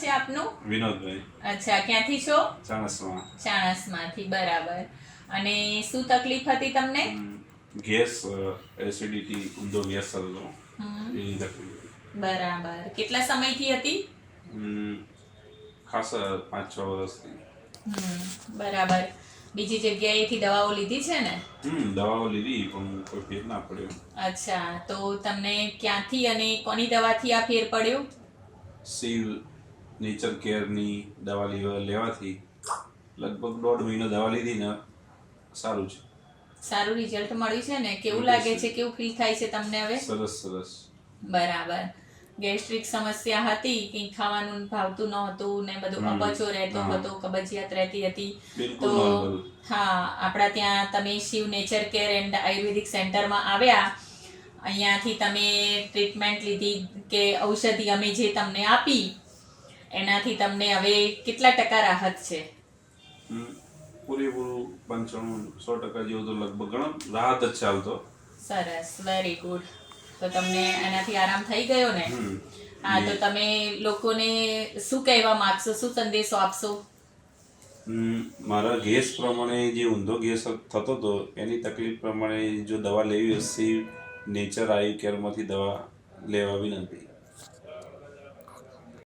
છે આપનું? વિનોદભાઈ. અચ્છા ક્યાંથી છો? ચાણસમાં. ચાણસમાંથી બરાબર. અને શું તકલીફ હતી તમને? ગેસ એસિડિટી ઊંધો ગેસ હતો એની તકલીફ બરાબર. કેટલા સમયથી હતી? ખાસ પાંચ છ વર્ષથી. બરાબર. બીજી જગ્યાએથી દવાઓ લીધી છે ને? દવાઓ લીધી પણ કોઈ ફેર ના પડ્યો. અચ્છા તો તમને ક્યાંથી અને કોની દવાથી આ ફેર પડ્યો? શિવ નેચર કેરની દવા લેવા લેવાથી લગભગ દોઢ મહિનો દવા લીધી ને સારું છે. સારું રિઝલ્ટ મળ્યું છે ને? કેવું લાગે છે. કેવું ફીલ થાય છે તમને હવે? સરસ સરસ. બરાબર. ગેસ્ટ્રિક સમસ્યા હતી કે ખાવાનું ભાવતું નહોતું ને બધું અપચો રહેતો હતો કબજિયાત રહેતી હતી. તો હા આપણા ત્યાં તમે Shiv nature care and ayurvedic સેન્ટરમાં આવ્યા. અહીંયાથી તમે ટ્રીટમેન્ટ લીધી કે ઔષધિ અમે જે તમને આપી એનાથી તમને હવે કેટલા ટકા રાહત છે? હમ, પૂરેપૂરું પંચાણું સો ટકા જેવું તો લગભગ ઘણો રાહત જ છે હાલ તો સરસ વેરી ગુડ તો તમને એનાથી આરામ થઈ ગયો ને. હા તો તમે લોકોને શું કહેવા માંગશો શું સંદેશો આપશો? મારા ગેસ પ્રમાણે જે ઊંધો ગેસ થતો હતો એની તકલીફ પ્રમાણે જો દવા લેવી હશે નેચર આયુ કેરમાંથી દવા લેવા વિનંતી.